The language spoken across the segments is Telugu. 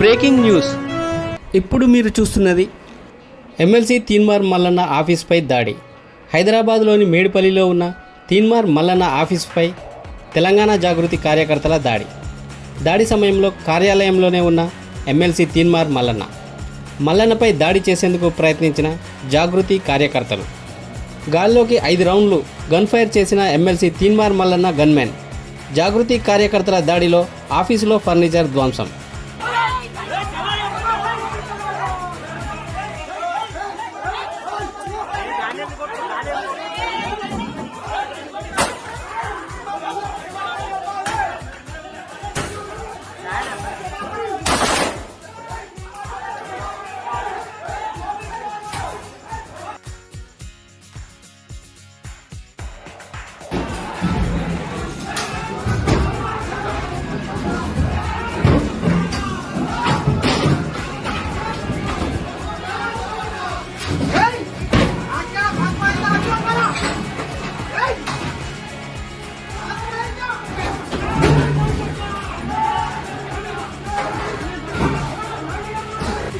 Breaking news. ఇప్పుడు మీరు చూస్తున్నది ఎమ్మెల్సీ తీన్మార్ మల్లన్న ఆఫీస్పై దాడి. హైదరాబాద్లోని మేడిపల్లిలో ఉన్న తీన్మార్ మల్లన్న ఆఫీస్పై తెలంగాణ జాగృతి కార్యకర్తల దాడి. దాడి సమయంలో కార్యాలయంలోనే ఉన్న ఎమ్మెల్సీ తీన్మార్ మల్లన్న. మల్లన్నపై దాడి చేసేందుకు ప్రయత్నించిన జాగృతి కార్యకర్తలు. గాల్లోకి ఐదు రౌండ్లు గన్ ఫైర్ చేసిన ఎమ్మెల్సీ తీన్మార్ మల్లన్న గన్మెన్. జాగృతి కార్యకర్తల దాడిలో ఆఫీసులో ఫర్నిచర్ ధ్వంసం.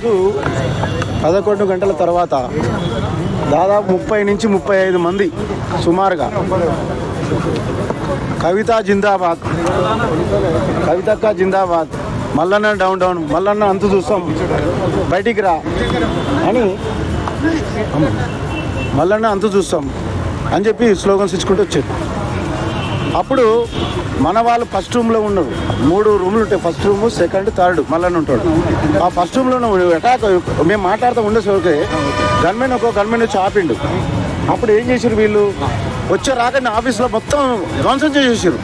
రోజు పదకొండు గంటల తర్వాత దాదాపు ముప్పై నుంచి ముప్పై ఐదు మంది సుమారుగా కవిత జిందాబాద్ కవితక్క జిందాబాద్ మల్లన్న డౌన్ డౌన్ మల్లన్న అంత చూస్తాం బయటికి రా అని మల్లన్న అంతు చూస్తాం అని చెప్పి స్లోగన్స్ ఇచ్చుకుంటూ వచ్చారు. అప్పుడు మన వాళ్ళు ఫస్ట్ రూమ్లో ఉన్నారు మూడు రూమ్లు ఉంటాయి ఫస్ట్ రూమ్ సెకండ్ థర్డ్ మళ్ళీ ఉంటాడు. ఆ ఫస్ట్ రూమ్లో అటాక్ మేము మాట్లాడుతూ ఉండేసరికి గన్మెన్ ఒక గన్మెన్ వచ్చి ఆపిండు. అప్పుడు ఏం చేశారు వీళ్ళు? వచ్చే రాకనే ఆఫీస్లో మొత్తం ధ్వంసం చేసేసారు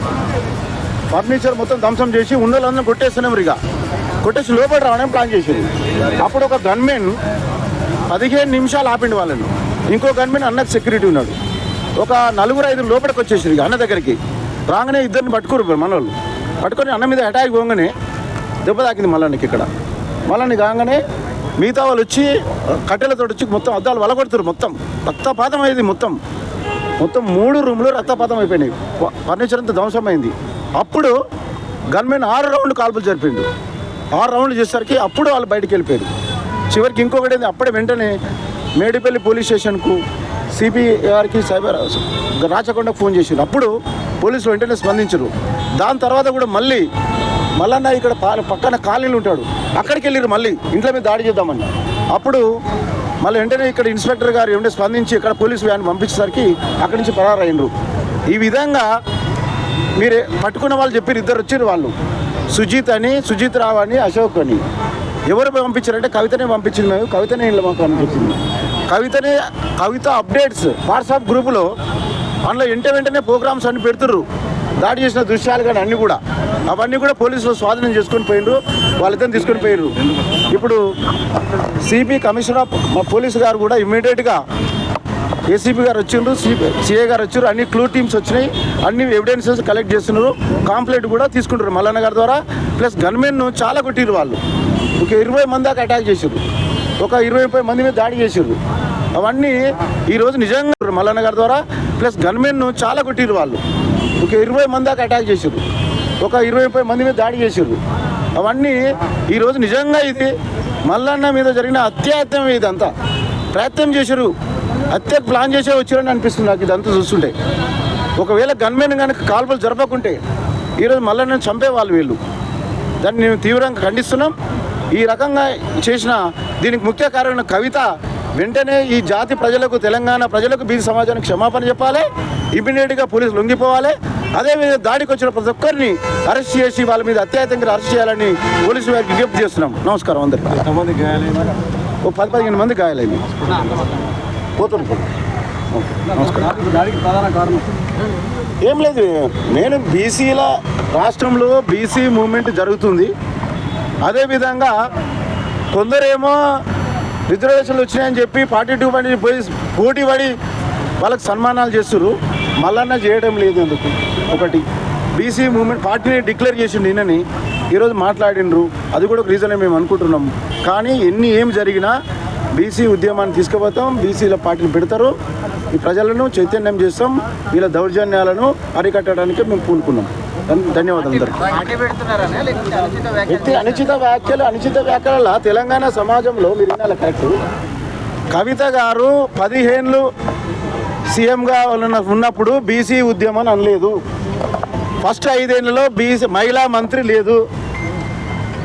ఫర్నిచర్ మొత్తం ధ్వంసం చేసి ఉండలందరూ కొట్టేస్తున్నాం ఇక. కొట్టేసి లోపల రావడానికి ప్లాన్ చేశారు అప్పుడు ఒక గన్మెన్ పదిహేను నిమిషాలు ఆపిండు వాళ్ళను. ఇంకో గన్మెన్ అన్నకు సెక్యూరిటీ ఉన్నాడు. ఒక నలుగురు ఐదు లోపలికి వచ్చేసారు ఇక అన్న దగ్గరికి. రాగానే ఇద్దరిని పట్టుకోరు మన వాళ్ళు పట్టుకొని అన్న మీద అటాక్ పోగానే దెబ్బ తాకింది మల్లన్నకి ఇక్కడ. మల్లన్ని కాగానే మిగతా వాళ్ళు వచ్చి కట్టెలతో వచ్చి మొత్తం అద్దాలు వలగొడుతురు మొత్తం. రక్తపాతం అయింది మొత్తం. మొత్తం మూడు రూమ్లు రక్తపాతం అయిపోయినాయి ఫర్నిచర్ అంతా ధ్వంసమైంది. అప్పుడు గన్మెన్ ఆరు రౌండ్లు కాల్పులు జరిపిండు. ఆరు రౌండ్లు చేసేసరికి అప్పుడు వాళ్ళు బయటికి వెళ్ళిపోయారు. చివరికి ఇంకొకటి ఏంది? అప్పుడే వెంటనే మేడిపల్లి పోలీస్ స్టేషన్కు సిపి గారికి సైబర్ రాచకొండకు ఫోన్ చేసారు అప్పుడు పోలీసులు వెంటనే స్పందించరు దాని తర్వాత కూడా మళ్ళీ మల్లన్న ఇక్కడ పక్కన కాలనీలు ఉంటాడు. అక్కడికి వెళ్ళారు మళ్ళీ. ఇంట్లో మీద దాడి చేద్దామని. అప్పుడు మళ్ళీ వెంటనే ఇక్కడ ఇన్స్పెక్టర్ గారు ఏమంటే స్పందించి ఇక్కడ పోలీసు వ్యాన్ పంపించేసరికి అక్కడి నుంచి పరారైనరు ఈ విధంగా మీరు పట్టుకున్న వాళ్ళు చెప్పారు ఇద్దరు వచ్చారు వాళ్ళు. సుజీత్ అని సుజిత్ రావు అని అశోక్ అని. ఎవరు పంపించారంటే కవితనే పంపించింది మేము కవితనే ఇంట్లో మాకు పంపించింది. కవితనే కవిత అప్డేట్స్ వాట్సాప్ గ్రూపులో అందులో వెంట వెంటనే ప్రోగ్రామ్స్ అన్ని పెడుతుర్రు. దాడి చేసిన దృశ్యాలు కానీ అన్నీ కూడా. అవన్నీ కూడా పోలీసులు స్వాధీనం చేసుకొని పోయినరు వాళ్ళిద్దరిని తీసుకొని పోయినరు ఇప్పుడు సిపి కమిషనర్ ఆఫ్ మా పోలీసు గారు కూడా ఇమ్మీడియట్గా ఏసీపీ గారు వచ్చిండ్రు సిఏ గారు వచ్చారు అన్ని క్లూ టీమ్స్ వచ్చినాయి అన్ని ఎవిడెన్సెస్ కలెక్ట్ చేస్తున్నారు. కాంప్లైంట్ కూడా తీసుకుంటారు మల్లన్న గారి ద్వారా. ప్లస్ గన్మెన్ను చాలా కొట్టిరు వాళ్ళు. ఒక ఇరవై మంది దాకా అటాక్ చేసారు ఒక ఇరవై ముప్పై మంది మీద దాడి చేసారు అవన్నీ ఈరోజు నిజంగా మల్లన్న గారి ద్వారా. ప్లస్ గన్మెన్ చాలా కొట్టిరు వాళ్ళు. ఒక ఇరవై మంది దాకా అటాక్ చేసారు ఒక ఇరవై ముప్పై మంది మీద దాడి చేసారు అవన్నీ ఈరోజు నిజంగా ఇది మల్లన్న మీద జరిగిన అత్యాత్యం ఇదంతా ప్రయత్నం చేశారు అత్య ప్లాన్ చేసే వచ్చారని అనిపిస్తుంది నాకు ఇదంతా చూస్తుంటే. ఒకవేళ గన్మెన్ కనుక కాల్పులు జరపకుంటే ఈరోజు మళ్ళీ నేను చంపేవాళ్ళు వీళ్ళు. దాన్ని మేము తీవ్రంగా ఖండిస్తున్నాం. ఈ రకంగా చేసిన దీనికి ముఖ్య కారణం కవిత. వెంటనే ఈ జాతి ప్రజలకు తెలంగాణ ప్రజలకు బీసీ సమాజానికి క్షమాపణ చెప్పాలి. ఇమీడియట్గా పోలీసులు లొంగిపోవాలి. అదేవిధంగా దాడికి వచ్చిన ప్రతి ఒక్కరిని అరెస్ట్ చేసి వాళ్ళ మీద అత్యాధికంగా అరెస్ట్ చేయాలని పోలీసు వారికి విజ్ఞప్తి చేస్తున్నాం. నమస్కారం అందరికీ. ఓ పది పదిహేను మంది గాయాలైంది పోతుంది ఏం లేదు. నేను బీసీల రాష్ట్రంలో బీసీ మూమెంట్ జరుగుతుంది. అదేవిధంగా కొందరేమో రిజర్వేషన్లు వచ్చినాయని చెప్పి పార్టీ టూ పడి పోయి పోటీ పడి వాళ్ళకి సన్మానాలు చేస్తున్నారు మల్లన్న చేయడం లేదు ఎందుకు? ఒకటి బీసీ మూమెంట్ పార్టీని డిక్లేర్ చేసి నిన్నని ఈరోజు మాట్లాడిండ్రు. అది కూడా ఒక రీజన్ మేము అనుకుంటున్నాం. కానీ ఎన్ని ఏం జరిగినా బీసీ ఉద్యమాన్ని తీసుకుపోతాం బీసీల పార్టీని పెడతారు. ఈ ప్రజలను చైతన్యం చేస్తాం వీళ్ళ దౌర్జన్యాలను అరికట్టడానికి మేము పూనుకున్నాం. ధన్యవాదాలు అనుచిత వ్యాఖ్యలు వ్యక్తి అనుచిత వ్యాఖ్యలు అనుచిత వ్యాఖ్యల తెలంగాణ సమాజంలో మీరు వినాలి కరెక్ట్ కవిత గారు పదిహేనులు సీఎంగా ఉన్న- ఉన్నప్పుడు బీసీ ఉద్యమం అనలేదు. ఫస్ట్ ఐదేళ్ళలో బీసీ మహిళా మంత్రి లేదు.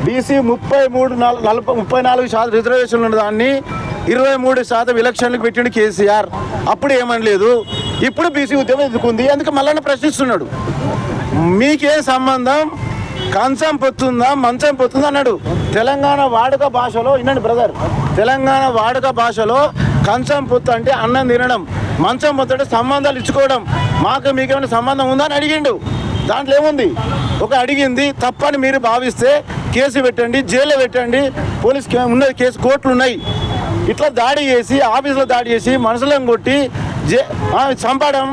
బీసీ ముప్పై మూడు నాలుగు నలభై ముప్పై నాలుగు శాతం రిజర్వేషన్లు ఉన్న దాన్ని ఇరవై మూడు శాతం ఎలక్షన్లకు పెట్టిండు కేసీఆర్. అప్పుడు ఏమనలేదు. ఇప్పుడు బీసీ ఉద్యమం ఎదుర్కొంది అందుకు మళ్ళీ ప్రశ్నిస్తున్నాడు. మీకేం సంబంధం? కంచం పొత్తుందా? మంచం పొత్తుందా? అన్నాడు. తెలంగాణ వాడుక భాషలో వినండి బ్రదర్ తెలంగాణ వాడుక భాషలో కంచం పొత్తు అంటే అన్నం తినడం మంచం పొత్తు అంటే సంబంధాలు ఇచ్చుకోవడం. మాకు మీకేమైనా సంబంధం ఉందా అని అడిగిండు. దాంట్లో ఏముంది? ఒక అడిగింది తప్పని మీరు భావిస్తే కేసు పెట్టండి జైల్లో పెట్టండి పోలీస్ ఉన్నది కేసు కోర్టులు ఉన్నాయి. ఇట్లా దాడి చేసి ఆఫీసులో దాడి చేసి మనుషులను కొట్టి జే చంపడం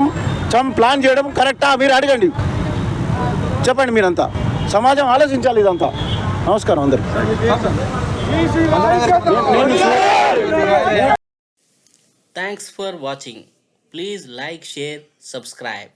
చం ప్లాన్ చేయడం కరెక్టా? మీరు అడగండి. చెప్పండి మీరంతా. సమాజం ఆలోచించాలి ఇదంతా. నమస్కారం అందరికి. Thanks for watching please like share subscribe